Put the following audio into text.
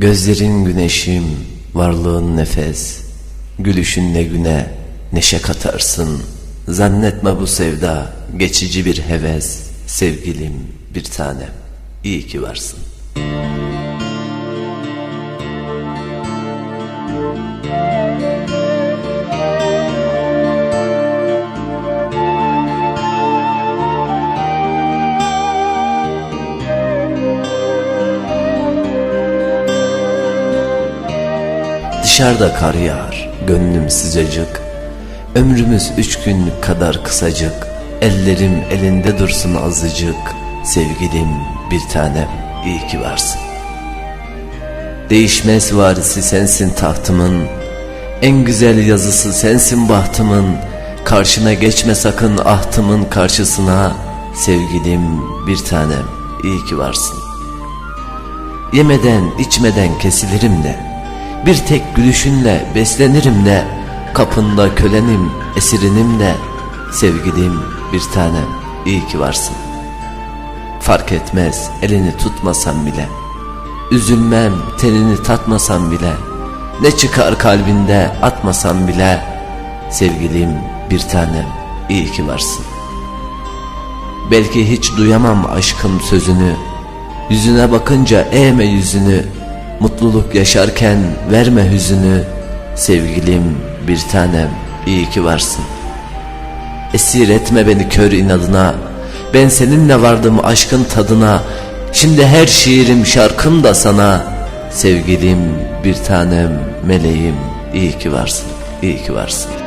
Gözlerin güneşim, varlığın nefes, gülüşünle güne neşe katarsın. Zannetme bu sevda geçici bir heves, sevgilim bir tanem, iyi ki varsın. Dışarıda kar yağar, gönlüm sıcacık. Ömrümüz üç günlük kadar kısacık. Ellerim elinde dursun azıcık. Sevgilim bir tanem, iyi ki varsın. Değişmez varisi sensin tahtımın. En güzel yazısı sensin bahtımın. Karşına geçme sakın ahtımın karşısına. Sevgilim bir tanem, iyi ki varsın. Yemeden içmeden kesilirim de. Bir tek gülüşünle beslenirim de Kapında kölenim esirinim de Sevgilim bir tanem iyi ki varsın. Fark etmez elini tutmasam bile. Üzülmem tenini tatmasam bile. Ne çıkar kalbinde atmasam bile. Sevgilim bir tanem iyi ki varsın. Belki hiç duyamam aşkın sözünü. Yüzüne bakınca eğme yüzünü Mutluluk yaşarken verme hüzünü Sevgilim bir tanem iyi ki varsın. Esir etme beni kör inadına Ben seninle vardım aşkın tadına. Şimdi her şiirim şarkım da sana Sevgilim bir tanem meleğim iyi ki varsın iyi ki varsın